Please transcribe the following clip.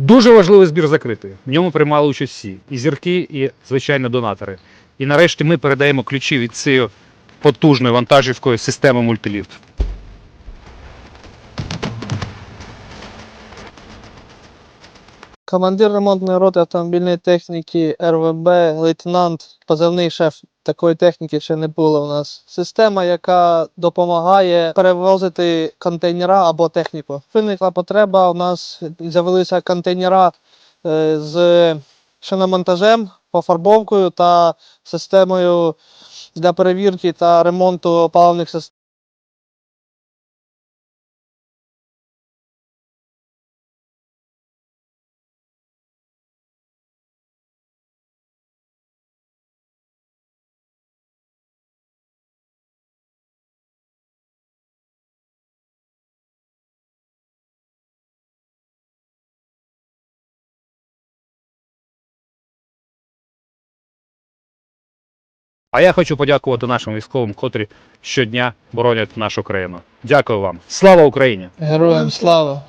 Дуже важливий збір закритий. В ньому приймали участь всі. І зірки, і, звичайно, донатори. І нарешті ми передаємо ключі від цієї потужної вантажівкою системи мультиліфт. Командир ремонтної роти автомобільної техніки РВБ, лейтенант, позивний шеф. Такої техніки ще не було у нас. Система, яка допомагає перевозити контейнера або техніку. Виникла потреба. У нас з'явилися контейнера е, з шиномонтажем, пофарбовкою та системою для перевірки та ремонту паливних систем. А я хочу подякувати нашим військовим, котрі щодня боронять нашу країну. Дякую вам. Слава Україні! Героям слава!